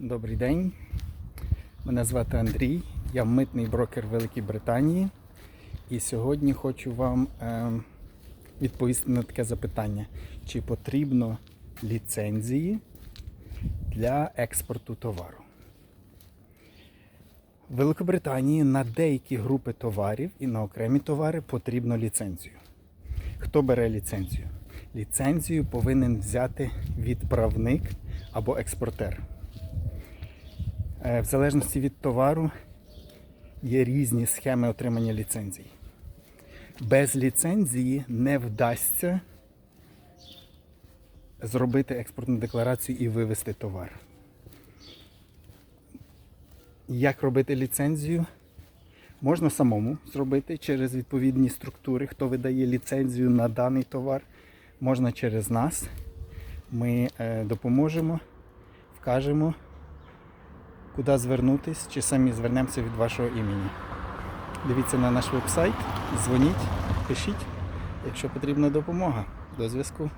Добрий день. Мене звати Андрій. Я митний брокер Великій Британії. І сьогодні хочу вам е, відповісти на таке запитання: чи потрібно ліцензії для експорту товару? В Великобританії на деякі групи товарів і на окремі товари потрібно ліцензію. Хто бере ліцензію? Ліцензію повинен взяти відправник або експортер. Е, В залежності від товару є різні схеми отримання ліцензій. Без ліцензії не вдасться зробити експортну декларацію і вивести товар. Як робити ліцензію? Можна самому зробити через відповідні структури, хто видає ліцензію на даний товар. Можна через нас. Ми е, допоможемо, вкажемо, куди звернутись, чи самі звернемося від вашого імені. Дивіться на наш веб-сайт, дзвоніть, пишіть, якщо потрібна допомога. До зв'язку.